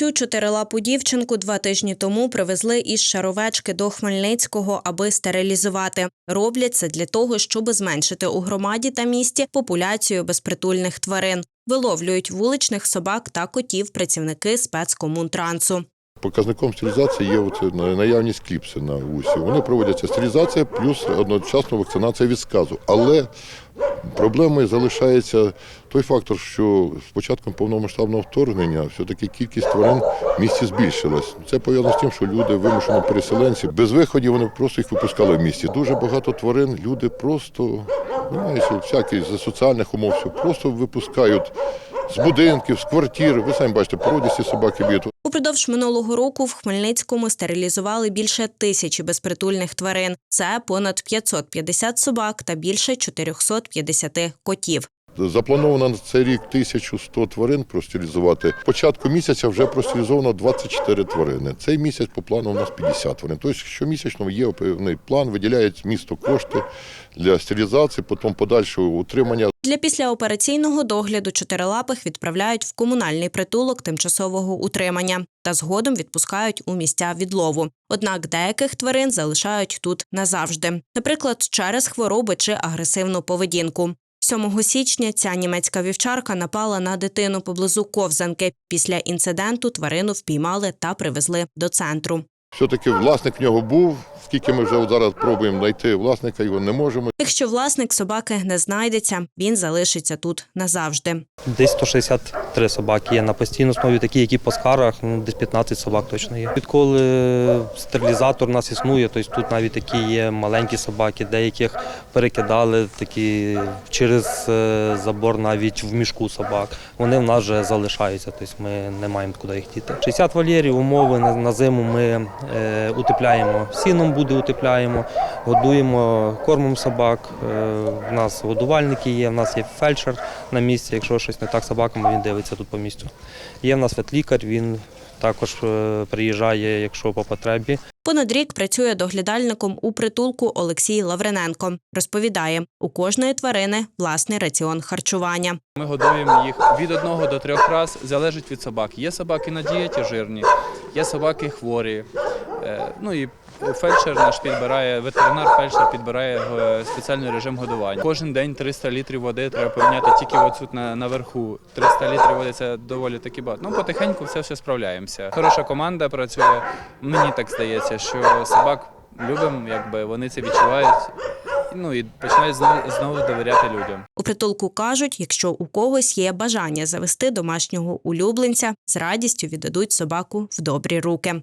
Цю чотирилапу дівчинку два тижні тому привезли із Шаровечки до Хмельницького, аби стерилізувати. Роблять це для того, щоб зменшити у громаді та місті популяцію безпритульних тварин. Виловлюють вуличних собак та котів працівники спецкомунтрансу. Показником стерилізації є оце на- наявність кліпси на вусі. Вони проводяться стерилізація плюс одночасно вакцинація від сказу. Але проблемою залишається той фактор, що з початком повномасштабного вторгнення все-таки кількість тварин в місті збільшилась. Це пов'язано з тим, що люди вимушено переселенці. Без виходів вони просто їх випускали в місті. Дуже багато тварин люди просто, знаєте, всякі з соціальних умов, просто випускають з будинків, з квартир. Ви самі бачите, породисті собаки б'ють. Упродовж минулого року в Хмельницькому стерилізували більше тисячі безпритульних тварин. Це понад 550 собак та більше 450 котів. Заплановано на цей рік 1100 тварин простерилізувати. Початку місяця вже простерилізовано 24 тварини. Цей місяць по плану у нас 50 тварин. Тобто щомісячно є певний план, виділяють місто кошти для стерилізації, потім подальшого утримання. Для післяопераційного догляду чотирилапих відправляють в комунальний притулок тимчасового утримання та згодом відпускають у місця відлову. Однак деяких тварин залишають тут назавжди, наприклад, через хвороби чи агресивну поведінку. 7 січня ця німецька вівчарка напала на дитину поблизу ковзанки. Після інциденту тварину впіймали та привезли до центру. Все-таки власник в нього був. Скільки ми вже от зараз пробуємо знайти власника, його не можемо. Якщо власник собаки не знайдеться, він залишиться тут назавжди. Десь 163 собаки є на постійній основі, такі, які по скарах, ну десь 15 собак точно є. Відколи стерилізатор у нас існує, тобто тут навіть такі є маленькі собаки, деяких перекидали такі через е, забор навіть в мішку собак. Вони в нас вже залишаються, тобто ми не маємо куди їх діти. 60 вольєрів, умови на, на зиму ми е, утепляємо сіном буде, утепляємо, годуємо кормом собак. Е, в нас годувальники є, в нас є фельдшер на місці. Якщо щось не так з собаками, він дивиться тут по місцю. Є в нас ветлікар, він також е, приїжджає, якщо по потребі. Понад рік працює доглядальником у притулку Олексій Лаврененко. Розповідає, у кожної тварини власний раціон харчування. Ми годуємо їх від одного до трьох раз, залежить від собак. Є собаки на дієті жирні, є собаки хворі. Е, Ну і фельдшер наш підбирає, ветеринар фельдшер підбирає е, спеціальний режим годування. Кожен день 300 літрів води треба поміняти тільки оцют на, наверху. 300 літрів води це доволі таки багато. Ну потихеньку все все справляємося. Хороша команда працює. Мені так здається, що собак любимо, якби вони це відчувають. Ну і починають знову, знову довіряти людям. У притулку кажуть, якщо у когось є бажання завести домашнього улюбленця, з радістю віддадуть собаку в добрі руки.